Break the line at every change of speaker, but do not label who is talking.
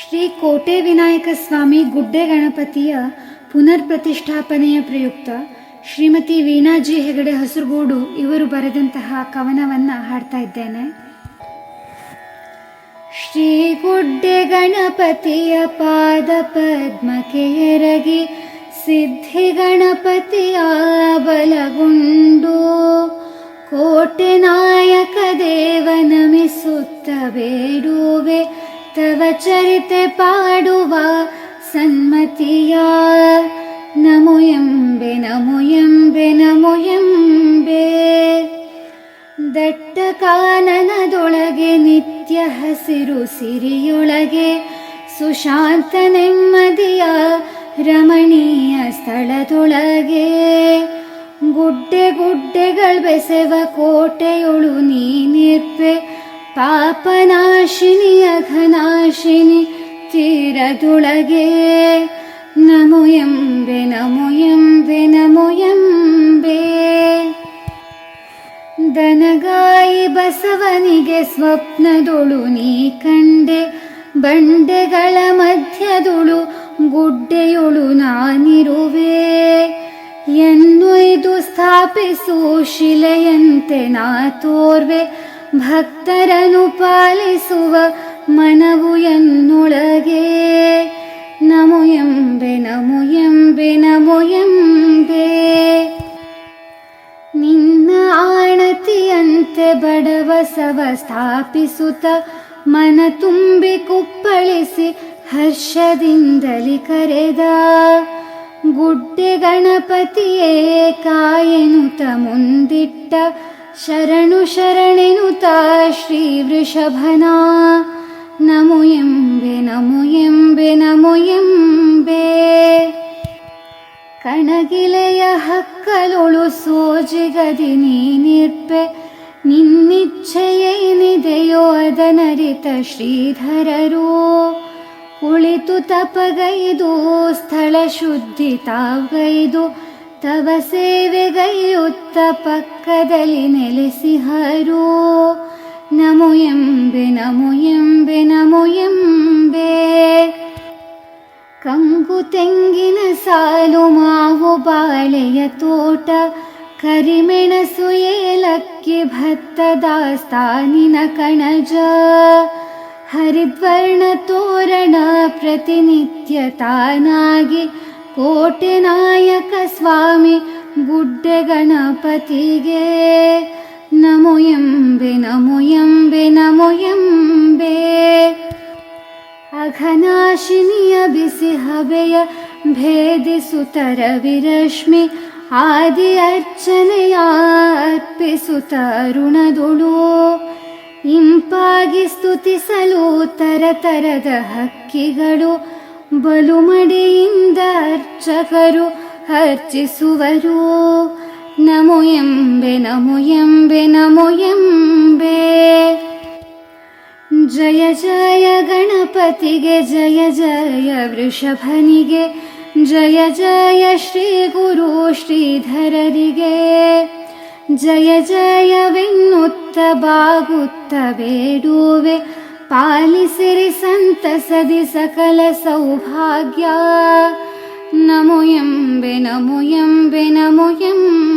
ಶ್ರೀ ಕೋಟೆ ವಿನಾಯಕ ಸ್ವಾಮಿ ಗುಡ್ಡೆ ಗಣಪತಿಯ ಪುನರ್ ಪ್ರತಿಷ್ಠಾಪನೆಯ ಪ್ರಯುಕ್ತ ಶ್ರೀಮತಿ ವೀಣಾಜಿ ಹೆಗಡೆ ಹಸುರುಗೂಡು ಇವರು ಬರೆದಂತಹ ಕವನವನ್ನು ಹಾಡ್ತಾ ಇದ್ದೇನೆ. ಶ್ರೀ ಗುಡ್ಡೆ ಗಣಪತಿಯ ಪಾದ ಪದ್ಮಕ್ಕೆ ಎರಗಿ ಸಿದ್ಧಿ ಗಣಪತಿಯ ಬಲಗುಂಡು ಕೋಟೆ ನಾಯಕ ದೇವ ನಮಿಸುತ್ತ ಬೇಡುವೆ ತವ ಚರಿತೆ ಪಾಡುವ ಸನ್ಮತಿಯ. ನಮು ಎಂಬೆ ನಮು ಎಂಬೆ ನಮು ಎಂಬೆ. ದಟ್ಟ ಕಾನನದೊಳಗೆ ನಿತ್ಯ ಹಸಿರು ಸಿರಿಯೊಳಗೆ ಸುಶಾಂತ ನೆಮ್ಮದಿಯ ರಮಣೀಯ ಸ್ಥಳದೊಳಗೆ. ಗುಡ್ಡೆ ಗುಡ್ಡೆಗಳು ಬೆಸೆವ ಕೋಟೆಯೊಳು ನೀನಿರ್ಪೆ ಪಾಪನಾಶಿನಿಯ ತೀರದೊಳಗೆ ನಮೋ ಎಂಬೆ ನಮೋ ಎಂಬೆ ಎಂಬೆ. ದನಗಾಯಿ ಬಸವನಿಗೆ ಸ್ವಪ್ನದೊಳು ನೀ ಕಂಡೆ, ಬಂಡೆಗಳ ಮಧ್ಯದೊಳು ಗುಡ್ಡೆಯೊಳು ನಾನಿರುವೆ. ಎನ್ನೊಯ್ದು ಸ್ಥಾಪಿಸು ಶಿಲೆಯಂತೆ ನಾ ತೋರ್ವೆ, ಭಕ್ತರನ್ನು ಪಾಲಿಸುವ ಮನವು ಎನ್ನೊಳಗೆ, ನಮೋ ಎಂಬೆ ನಮೋ ಎಂಬೆ ನಮೋ ಎಂಬೆ. ನಿನ್ನ ಆಣತಿಯಂತೆ ಬಡವಸವ ಸ್ಥಾಪಿಸುತ್ತ ಮನ ತುಂಬಿ ಕುಪ್ಪಳಿಸಿ ಹರ್ಷದಿಂದಲಿ ಕರೆದ. ಗುಡ್ಡೆ ಗಣಪತಿಯೇ ಕಾಯೆನುತ ಮುಂದಿಟ್ಟ, ಶರಣು ಶರಣೆನುತ ಶ್ರೀ ವೃಷಭನ. ಕಣಗಿಲೆಯ ಹಕ್ಕಲೊಳು ಸೋಜಿಗದಿ ನೀನಿರ್ಪೆ ನಿನ್ನಿಚ್ಛೆಯೇನಿದೆಯೋ ಅದನರಿತ ಶ್ರೀಧರರು. ಕುಳಿತು ತಪಗೈದು, ಸ್ಥಳ ಶುದ್ಧಿ ತಾವಗೈದು. ತವ ಸೇವೆಗೈಯುತ್ತ ಪಕ್ಕದಲ್ಲಿ ನೆಲೆಸಿಹರು. ನಮು ಎಂಬೆ ನಮು ಎಂಬೆ, ನಮೋ ತೋಟ ಕರಿಮೆಣಸು ಏಲಕ್ಕಿ ಭತ್ತದ ಸ್ಥಾನಿನ ಕಣಜ ಹರಿದ್ವರ್ಣ ತೋರಣ ಪ್ರತಿನಿತ್ಯ ತಾನಾಗಿ ಕೋಟೆ ನಾಯಕ ಸ್ವಾಮಿ ಗುಡ್ಡೆ ಗಣಪತಿಗೆ ನಮೋ ಎಂಬೆ ನಮೋ ಎಂಬೆ ನಮೋ ಎಂಬೆ ಅಘನಾಶಿನಿಯ ಬಿಸಿ ಹಬೆಯ ಭೇದಿಸುತ್ತ ರವಿರಶ್ಮಿ ಆದಿ ಅರ್ಚನೆಯ ಅರ್ಪಿಸುತ್ತ ಅರುಣದೊಳು. ಇಂಪಾಗಿ ಸ್ತುತಿಸಲು ತರತರದ ಹಕ್ಕಿಗಳು. ಬಲುಮಡಿಯಿಂದ ಅರ್ಚಕರು ಅರ್ಚಿಸುವರು. ನಮೋ ಎಂಬೆ ನಮೋ ಎಂಬೆ ನಮೋ ಎಂಬೆ. ಜಯ ಜಯ ಗಣಪತಿಗೆ, ಜಯ ಜಯ ವೃಷಭನಿಗೆ. ಜಯ ಜಯ ಶ್ರೀ ಗುರು ಶ್ರೀಧರರಿಗೆ ಜಯ ಜಯವೆನ್ನುತ್ತ ಬಾಗುತ್ತ ಬೇಡುವೆ ಪಾಲಿಸಿರಿ ಸಂತಸದಿ ಸಕಲ ಸೌಭಾಗ್ಯ ನಮೋ ಎಂಬೆ ನಮೋ ಎಂಬೆ ನಮೋ ಎಂಬೆ ನಮೋ ಎಂಬೆ ನಮೋ ಎಂಬೆ ನಮೋ ಎಂಬೆ